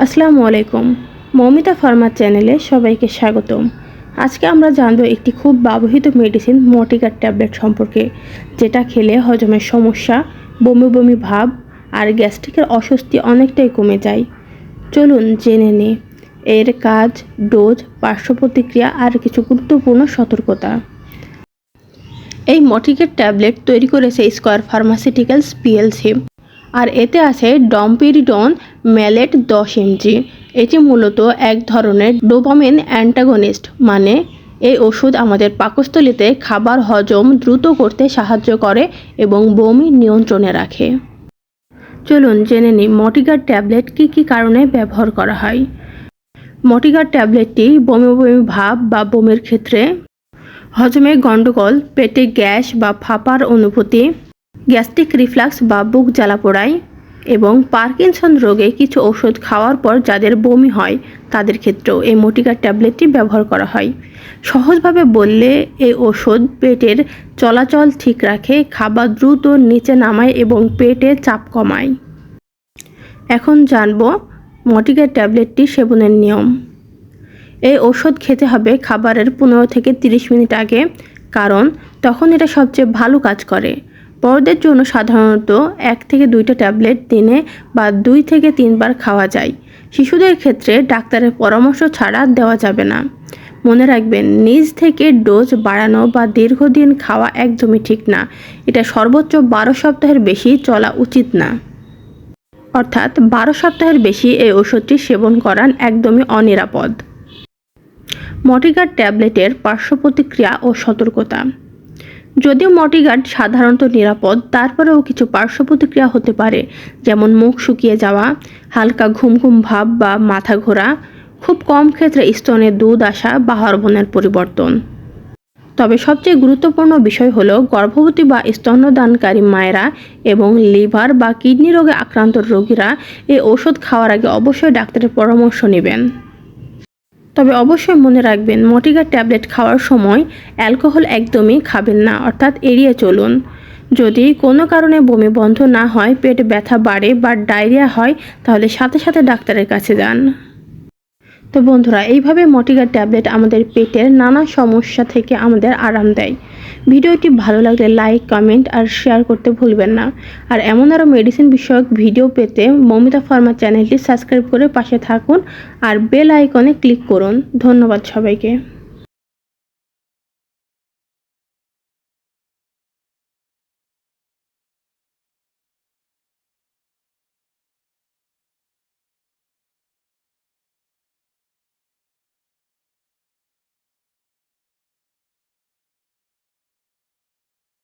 আসসালামু আলাইকুম। মৌমিতা ফার্মা চ্যানেলে সবাইকে স্বাগতম। আজকে আমরা জানব একটি খুব ব্যবহৃত মেডিসিন মটিকার ট্যাবলেট সম্পর্কে, যেটা খেলে হজমের সমস্যা, বমি বমি ভাব আর গ্যাস্ট্রিকের অস্বস্তি অনেকটাই কমে যায়। চলুন জেনে নিই, এর কাজ, ডোজ, পার্শ্ব প্রতিক্রিয়া আর কিছু গুরুত্বপূর্ণ সতর্কতা। এই মটিকের ট্যাবলেট তৈরি করেছে স্কোয়ার ফার্মাসিউটিক্যালস পিএলসি আর এতে আছে ডম্পিরিডন ম্যালেট দশ এমজি এটি মূলত এক ধরনের ডোপামিন অ্যান্টাগনিস্ট মানে এই ওষুধ আমাদের পাকস্থলীতে খাবার হজম দ্রুত করতে সাহায্য করে এবং বমি নিয়ন্ত্রণে রাখে। চলুন জেনে নিই মটিগার ট্যাবলেট কী কী কারণে ব্যবহার করা হয়। মটিগার ট্যাবলেটটি বমি বমি ভাব বা বমির ক্ষেত্রে হজমে গণ্ডগোল পেটে গ্যাস বা ফাঁপার অনুভূতি, গ্যাস্ট্রিক রিফ্লাক্স বা বুক জ্বালাপোড়ায় এবং পার্কিনসন রোগে কিছু ওষুধ খাওয়ার পর যাদের বমি হয়, তাদের ক্ষেত্রেও এই মোটিকার ট্যাবলেটটি ব্যবহার করা হয়। সহজভাবে বললে এই ওষুধ পেটের চলাচল ঠিক রাখে, খাবার দ্রুত নিচে নামায় এবং পেটে চাপ কমায়। এখন জানব মটিকার ট্যাবলেটটি সেবনের নিয়ম। এই ওষুধ খেতে হবে খাবারের পনেরো থেকে তিরিশ মিনিট আগে, কারণ তখন এটা সবচেয়ে ভালো কাজ করে। বড়দের জন্য সাধারণত এক থেকে দুইটা ট্যাবলেট দিনে বা দুই থেকে তিনবার খাওয়া যায়। শিশুদের ক্ষেত্রে ডাক্তারের পরামর্শ ছাড়া দেওয়া যাবে না। মনে রাখবেন, নিজ থেকে ডোজ বাড়ানো বা দীর্ঘদিন খাওয়া একদমই ঠিক না। এটা সর্বোচ্চ বারো সপ্তাহের বেশি চলা উচিত না। অর্থাৎ বারো সপ্তাহের বেশি এই ওষুধটি সেবন করান একদমই অনিরাপদ। মটিগার্ড ট্যাবলেটের পার্শ্ব প্রতিক্রিয়া ও সতর্কতা। যদিও মটিগার্ড সাধারণত নিরাপদ, তারপরেও কিছু পার্শ্ব প্রতিক্রিয়া হতে পারে, যেমন মুখ শুকিয়ে যাওয়া, হালকা ঘুম ঘুম ভাব বা মাথা ঘোরা, খুব কম ক্ষেত্রে স্তনে দুধ আসা বা হরমোনের পরিবর্তন। তবে সবচেয়ে গুরুত্বপূর্ণ বিষয় হলো গর্ভবতী বা স্তন্যদানকারী মায়েরা এবং লিভার বা কিডনি রোগে আক্রান্ত রোগীরা এই ওষুধ খাওয়ার আগে অবশ্যই ডাক্তারের পরামর্শ নেবেন। তবে অবশ্যই মনে রাখবেন মটিগার ট্যাবলেট খাওয়ার সময় অ্যালকোহল একদমই খাবেন না, অর্থাৎ এড়িয়ে চলুন। যদি কোনো কারণে বমি বন্ধ না হয়, পেট ব্যথা বাড়ে বা ডায়রিয়া হয়, তাহলে সাথে সাথে ডাক্তারের কাছে যান। তো বন্ধুরা, এইভাবে মটিগার ট্যাবলেট আমাদের পেটের নানা সমস্যা থেকে আমাদের আরাম দেয়। ভিডিওটি ভালো লাগলে লাইক কমেন্ট আর শেয়ার করতে ভুলবেন না। আর এমন আরও মেডিসিন বিষয়ক ভিডিও পেতে মমিতা ফার্মা চ্যানেলটি সাবস্ক্রাইব করে পাশে থাকুন আর বেল আইকনে ক্লিক করুন। ধন্যবাদ সবাইকে।